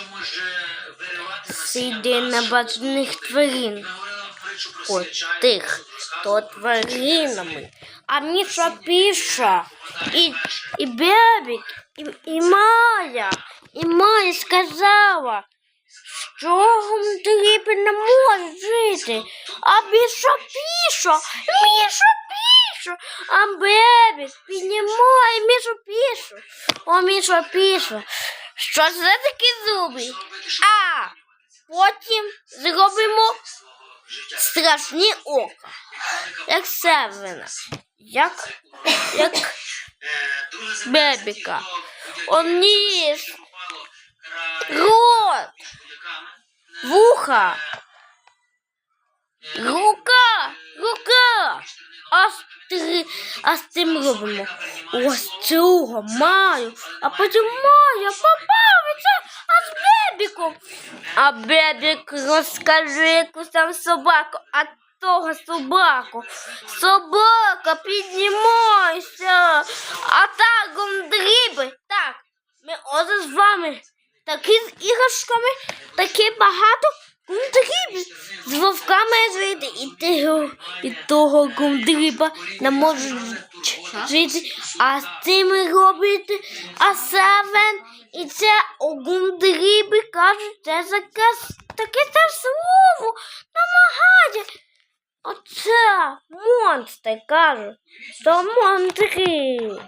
що може виривати Сиди на бачних тварин. Сіяча, тих, то тваринами. А Міша пише, і, і Бебік, і, і Майя, і Майя сказала, що гумдріпи не може жити. А Міша пише, Міша пише, а Бебік піднімає, Міша пише. О, Міша пише, що це такі зуби? А потім зробимо страшні ока. Як Севена. Як, як Бебіка. скільки О, було ніж, рот, вуха, рука, рука. А з тим робимо. Ось цього маю, а потім маю, побавиться, а з бебіком. А бебік розкажи якусь там собаку, а того собаку. Собака, піднімайся. А так, гумдріби. Так, ми оце з вами. Такі з іграшками, такі багато гумдрібів. З вовками жити і того, і не можуть жити. А з цими робити, а севен і це у Гундриби кажуть, це таке, таке це слово намагає. Оце монстри кажуть, то монстри.